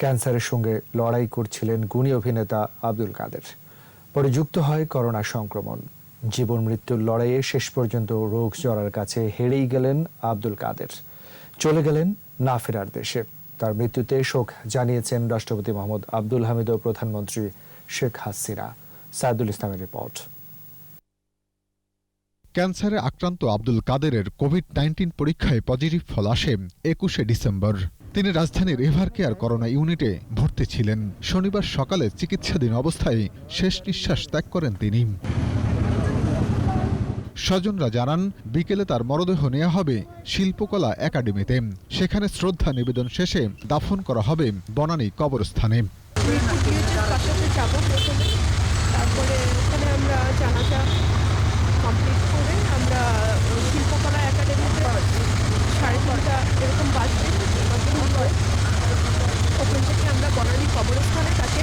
ক্যান্সারের সঙ্গে লড়াই করছিলেন গুণী অভিনেতা আব্দুল কাদের। পরে যুক্ত হয় করোনা সংক্রমণ। জীবন মৃত্যুর লড়াইয়ে শেষ পর্যন্ত রোগ জড়ার কাছে হেরেই গেলেন আব্দুল কাদের। চলে গেলেন না ফেরার দেশে। তার মৃত্যুতে শোক জানিয়েছেন রাষ্ট্রপতি মোহাম্মদ আব্দুল হামিদ ও প্রধানমন্ত্রী শেখ হাসিনা। সাইদুল ইসলামের রিপোর্ট। ক্যান্সারে আক্রান্ত আব্দুল কাদেরের কোভিড নাইন্টিন পরীক্ষায় পজিটিভ ফল আসে একুশে ডিসেম্বর। তিনি রাজধানীর এভার কেয়ার করোনা ইউনিটে ভর্তি ছিলেন। শনিবার সকালে চিকিৎসাধীন অবস্থায় শেষ নিঃশ্বাস ত্যাগ করেন তিনি। স্বজনরা জানান, বিকেলে তার মরদেহ নেওয়া হবে শিল্পকলা একাডেমিতে। সেখানে শ্রদ্ধা নিবেদন শেষে দাফন করা হবে বনানী কবরস্থানে দিয়েছে তার সাথে যাব প্রথমে তারপরে ওখানে আমরা জানাজা কমপ্লিট করে আমরা শিল্পকলা একাডেমিতে সাড়ে তিনটা এরকম বাজবে ততক্ষণ পরে ওখান থেকে আমরা বনানী কবরস্থানে তাকে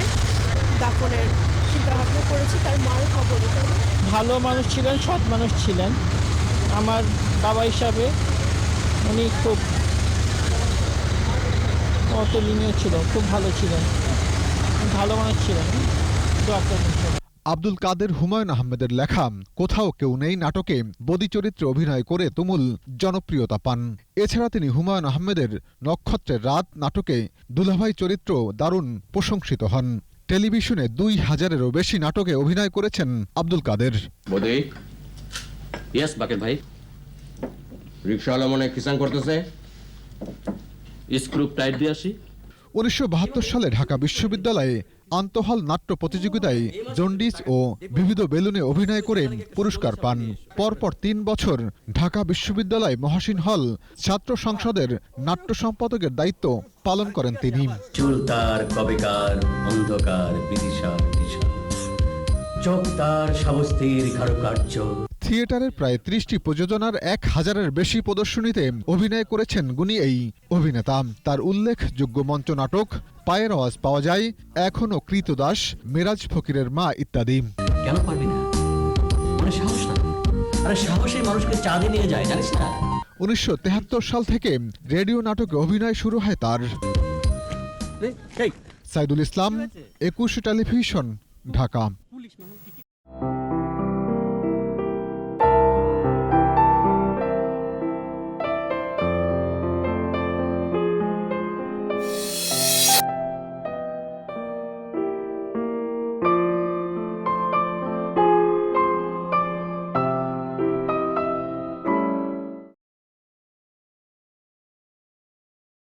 চিন্তাভাবনা করেছি তার মার খবর ভালো মানুষ ছিলেন সৎ মানুষ ছিলেন। আমার বাবা হিসাবে উনি খুব অতুলনীয় ছিল খুব ভালো ছিলেন। ভালো মানুষ ছিলেন দোয়া করবেন আব্দুল কাদের হুমায়ুন আহমেদের লেখা কোথাও কেউ নেই নাটকে বদি চরিত্রে অভিনয় করে তুমুল জনপ্রিয়তা পান। এছাড়া তিনি হুমায়ুন আহমেদের নক্ষত্রের রাত নাটকে দুলাভাই চরিত্র দারুণ প্রশংসিত হন। টেলিভিশনে দুই হাজারেরও বেশি নাটকে অভিনয় করেছেন আব্দুল কাদের। ইয়েস বাকেট ভাই। রিক্সাওয়ালা মনে কিসান করতেছে। স্ক্রুপ টাইট দিয়ে আসি। উনিশশো বাহাত্তর সালে ঢাকা বিশ্ববিদ্যালয়ে আন্তঃহল নাট্য প্রতিযোগিতায় জন্ডিস ও বিবিধ বেলুনে অভিনয় করে পুরস্কার পান। পরপর তিন বছর ঢাকা বিশ্ববিদ্যালয় মহাসিন হল ছাত্র সংসদের নাট্য সম্পাদকের দায়িত্ব পালন করেন তিনি। অন্ধকার চোখ তার কারুকার্য থিয়েটারের প্রায় ত্রিশটি প্রযোজনার এক হাজারের বেশি প্রদর্শনীতে অভিনয় করেছেন গুণী এই অভিনেতা। তার উল্লেখযোগ্য মঞ্চ নাটক পায়ের আওয়াজ পাওয়া যায় এখনও কৃতদাস মেরাজ ফকিরের মা ইত্যাদি। কেন পারবি না? মানে সাহস না? আরে সাহসী মানুষকে চাঁদে নিয়ে যায় জানিস না? উনিশশো সাল থেকে রেডিও নাটকে অভিনয় শুরু হয় তার। সাইদুল ইসলাম একুশ টেলিভিশন ঢাকা।